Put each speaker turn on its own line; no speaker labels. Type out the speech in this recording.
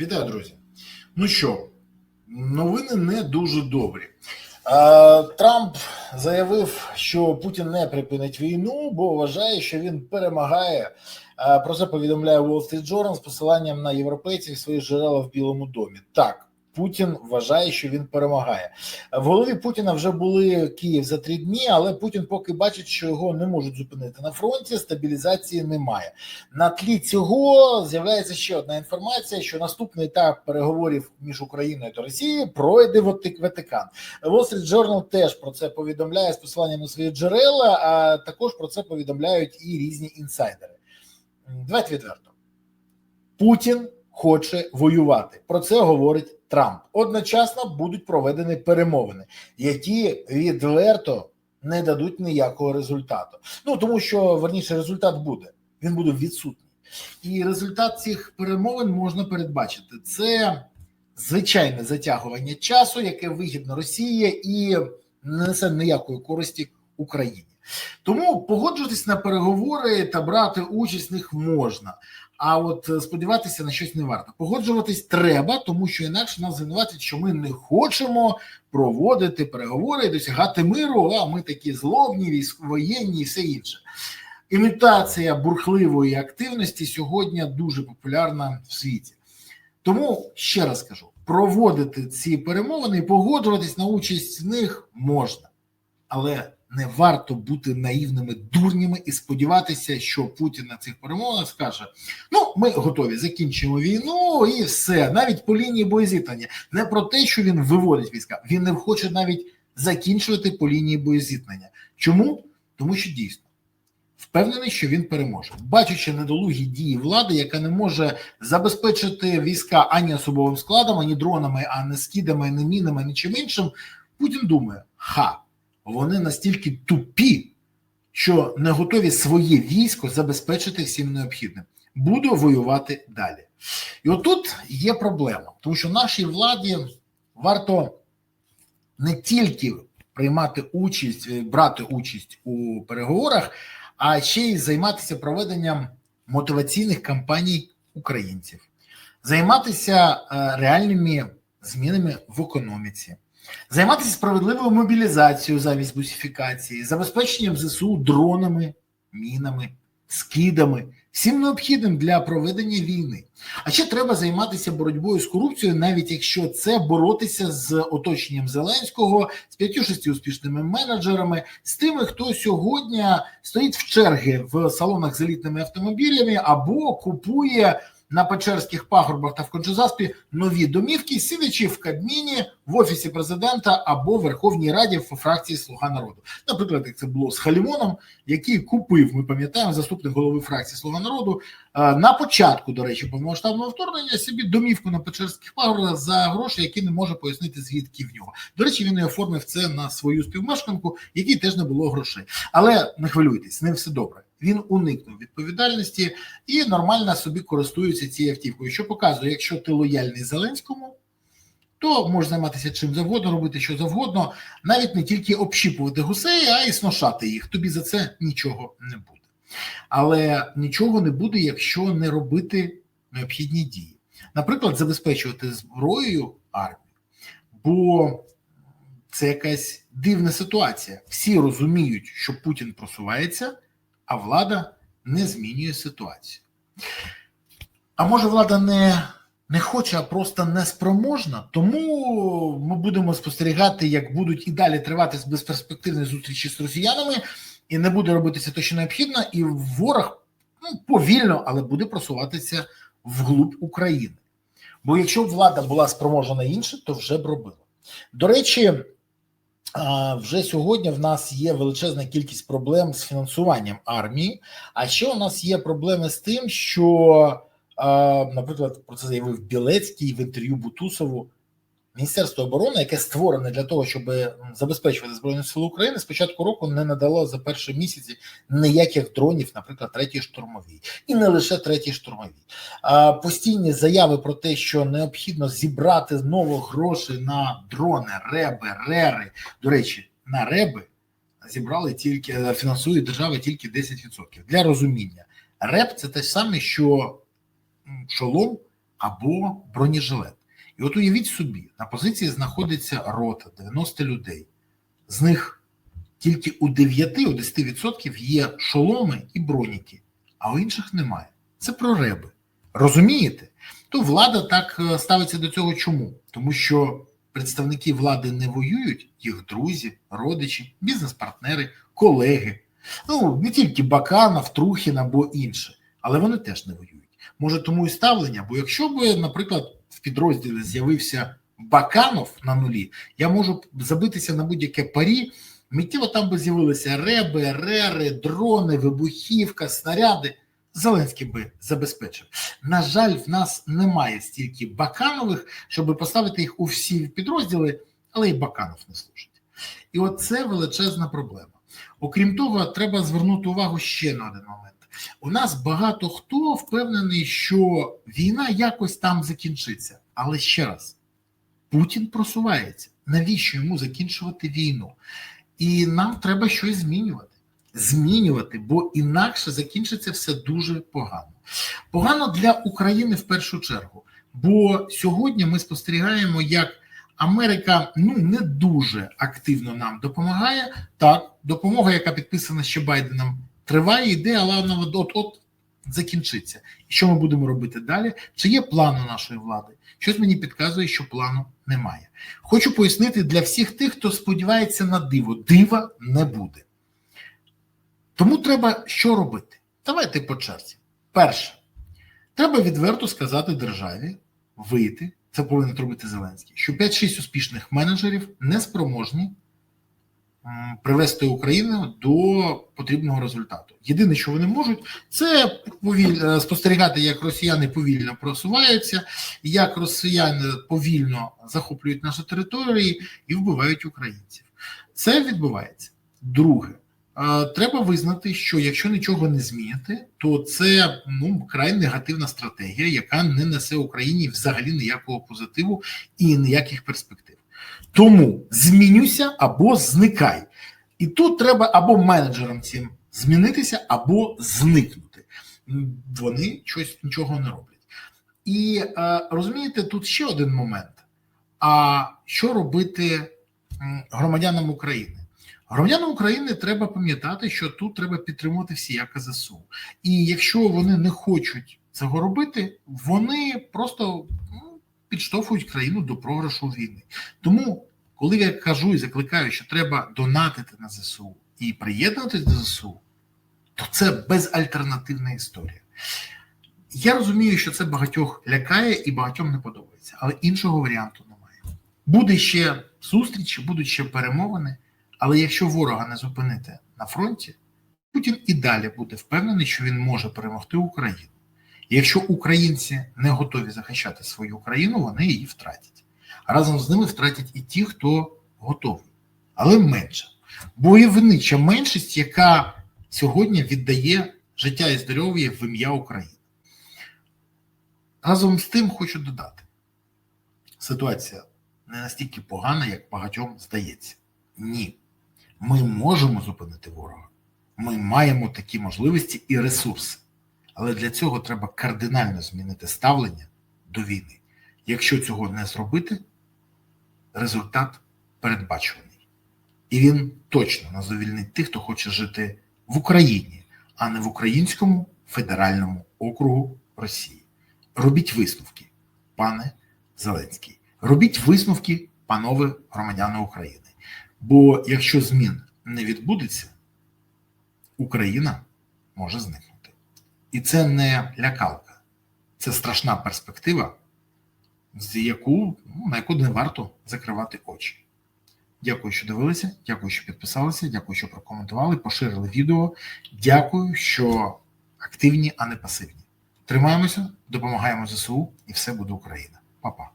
Вітаю, друзі. Ну що, новини не дуже добрі. Трамп заявив, що Путін не припинить війну, бо вважає, що він перемагає. Про це повідомляє Wall Street Journal з посиланням на європейців свої джерела в Білому домі. Так. Путін вважає, що він перемагає. В голові Путіна вже були Київ за три дні, але Путін поки бачить, що його не можуть зупинити на фронті. Стабілізації немає. На тлі цього з'являється ще одна інформація: що наступний етап переговорів між Україною та Росією пройде в Вати- Ватикан. Wall Street Journal теж про це повідомляє з посиланням на свої джерела. А також про це повідомляють і різні інсайдери. Давайте відверто. Путін хоче воювати. Про це говорить Трамп. Одночасно будуть проведені перемовини, які відверто не дадуть ніякого результату. Ну тому що верніше результат буде. Він буде відсутній. І результат цих перемовин можна передбачити. Це звичайне затягування часу, яке вигідно Росії і не несе ніякої користі Україні. Тому погоджуватись на переговори та брати участь в них можна. А от е, сподіватися на щось не варто. Погоджуватись треба, тому що інакше нас звинуватять, що ми не хочемо проводити переговори і досягати миру. А ми такі злобні, військовоєнні і все інше. Імітація бурхливої активності сьогодні дуже популярна в світі. Тому ще раз кажу: проводити ці перемовини і погоджуватись на участь в них можна, але не варто бути наївними дурнями і сподіватися, що Путін на цих перемовинах скаже: ну, ми готові, закінчимо війну і все, навіть по лінії боєзіткнення. Не про те, що він виводить війська, він не хоче навіть закінчувати по лінії боєзіткнення. Чому? Тому що дійсно впевнений, що він переможе, бачачи недолугі дії влади, яка не може забезпечити війська ані особовим складом, ані дронами, ані скидами, ані мінами, ані чим іншим. Путін думає: ха, вони настільки тупі, що не готові своє військо забезпечити всім необхідним. Буду воювати далі. І отут є проблема, тому що нашій владі варто не тільки приймати участь, е, брати участь у переговорах, а ще й займатися проведенням мотиваційних кампаній українців, займатися е, реальними змінами в економіці, займатися справедливою мобілізацією замість бусифікації, забезпеченням ЗСУ дронами, мінами, скидами, всім необхідним для проведення війни. А ще треба займатися боротьбою з корупцією, навіть якщо це боротися з оточенням Зеленського, з п'ятью-шести успішними менеджерами, з тими, хто сьогодні стоїть в черги в салонах з елітними автомобілями або купує на Печерських пагорбах та в Кончезаспі нові домівки, сидячи в Кабміні, в офісі президента або Верховній Раді в фракції Слуга народу. Наприклад, як це було з Халімоном, який купив, ми пам'ятаємо, заступник голови фракції Слуга народу е, на початку, до речі, повномасштабного вторгнення собі домівку на Печерських пагорбах за гроші, які не може пояснити звідки в нього. До речі, він і оформив це на свою співмешканку, якій теж не було грошей. Але не хвилюйтесь, ним все добре. Він уникнув відповідальності і нормально собі користується цією автівкою. Що показує, якщо ти лояльний Зеленському, то можеш займатися чим завгодно, робити що завгодно, навіть не тільки общіпувати гусей, а й сношати їх. Тобі за це нічого не буде. Але нічого не буде, якщо не робити необхідні дії. Наприклад, забезпечувати зброєю армію. Бо це якась дивна ситуація. Всі розуміють, що Путін просувається, а влада не змінює ситуацію. А може, влада не, не хоче, а просто неспроможна, тому ми будемо спостерігати, як будуть і далі тривати безперспективні зустрічі з росіянами, і не буде робитися те, що необхідно, і ворог ну, повільно, але буде просуватися вглуб України. Бо якщо б влада була спроможна на інше, то вже б робила. До речі, вже сьогодні в нас є величезна кількість проблем з фінансуванням армії. А ще у нас є проблеми з тим, що, наприклад, про це заявив Білецький в інтерв'ю Бутусову. Міністерство оборони, яке створене для того, щоб забезпечувати збройні сили України, з початку року не надало за перші місяці ніяких дронів, наприклад, третій штурмовій, і не лише третій штурмовій. А постійні заяви про те, що необхідно зібрати знову гроші на дрони, реби, рери. До речі, на реби зібрали тільки фінансує держава тільки 10%. Для розуміння, реп це те саме, що шолом або бронежилет. І от уявіть собі, на позиції знаходиться рота 90 людей. З них тільки у 9-10% є шоломи і броніки, а у інших немає. Це прореби. Розумієте? То влада так е, ставиться до цього чому? Тому що представники влади не воюють, їх друзі, родичі, бізнес-партнери, колеги. Ну, не тільки Баканов, Трухін або інше, але вони теж не воюють. Може, тому і ставлення, бо якщо б, наприклад, в підрозділі з'явився Баканов на нулі, я можу забитися на будь-яке парі. Миттєво там би з'явилися реби, рери, дрони, вибухівка, снаряди. Зеленський би забезпечив. На жаль, в нас немає стільки Баканових, щоб поставити їх у всі підрозділи, але і Баканов не служить. І от це величезна проблема. Окрім того, треба звернути увагу ще на один момент. У нас багато хто впевнений, що війна якось там закінчиться. Але ще раз, Путін просувається. Навіщо йому закінчувати війну? І нам треба щось змінювати. Змінювати, бо інакше закінчиться все дуже погано. Погано для України в першу чергу. Бо сьогодні ми спостерігаємо, як Америка ну не дуже активно нам допомагає. Так, допомога, яка підписана ще Байденом, триває, йде, але вона от-от закінчиться. І що ми будемо робити далі? Чи є план нашої влади? Щось мені підказує, що плану немає. Хочу пояснити для всіх тих, хто сподівається на диво. Дива не буде. Тому треба що робити? Давайте по черзі. Перше, треба відверто сказати державі, вийти, це повинен робити Зеленський, що 5-6 успішних менеджерів не спроможні привести Україну до потрібного результату. Єдине, що вони можуть, це повіль... е, спостерігати, як росіяни повільно просуваються, як росіяни повільно захоплюють наші території і вбивають українців. Це відбувається. Друге, е, треба визнати, що якщо нічого не змінити, то це ну край негативна стратегія, яка не несе Україні взагалі ніякого позитиву і ніяких перспектив. Тому змінюйся або зникай. І тут треба або менеджерам цим змінитися, або зникнути. Вони щось нічого не роблять. І е, розумієте, тут ще один момент. А що робити громадянам України? Громадянам України треба пам'ятати, що тут треба підтримувати всіяке ЗСУ. І якщо вони не хочуть цього робити, вони просто підштовхують країну до програшу війни. Тому, коли я кажу і закликаю, що треба донатити на ЗСУ і приєднатися до ЗСУ, то це безальтернативна історія. Я розумію, що це багатьох лякає і багатьом не подобається, але іншого варіанту немає. Буде ще зустрічі, будуть ще перемовини, але якщо ворога не зупинити на фронті, Путін і далі буде впевнений, що він може перемогти Україну. Якщо українці не готові захищати свою країну, вони її втратять. Разом з ними втратять і ті, хто готовий, але менше. Бойовнича меншість, яка сьогодні віддає життя і здоров'я в ім'я України. Разом з тим хочу додати: ситуація не настільки погана, як багатьом здається. Ні. Ми можемо зупинити ворога. Ми маємо такі можливості і ресурси. Але для цього треба кардинально змінити ставлення до війни. Якщо цього не зробити, результат передбачуваний. І він точно не задовільнить тих, хто хоче жити в Україні, а не в Українському федеральному округу Росії. Робіть висновки, пане Зеленський. Робіть висновки, панове громадяни України. Бо якщо змін не відбудеться, Україна може зникнути. І це не лякалка, це страшна перспектива, з яку, ну, на яку не варто закривати очі. Дякую, що дивилися, дякую, що підписалися, дякую, що прокоментували, поширили відео. Дякую, що активні, а не пасивні. Тримаємося, допомагаємо ЗСУ, і все буде Україна. Па-па.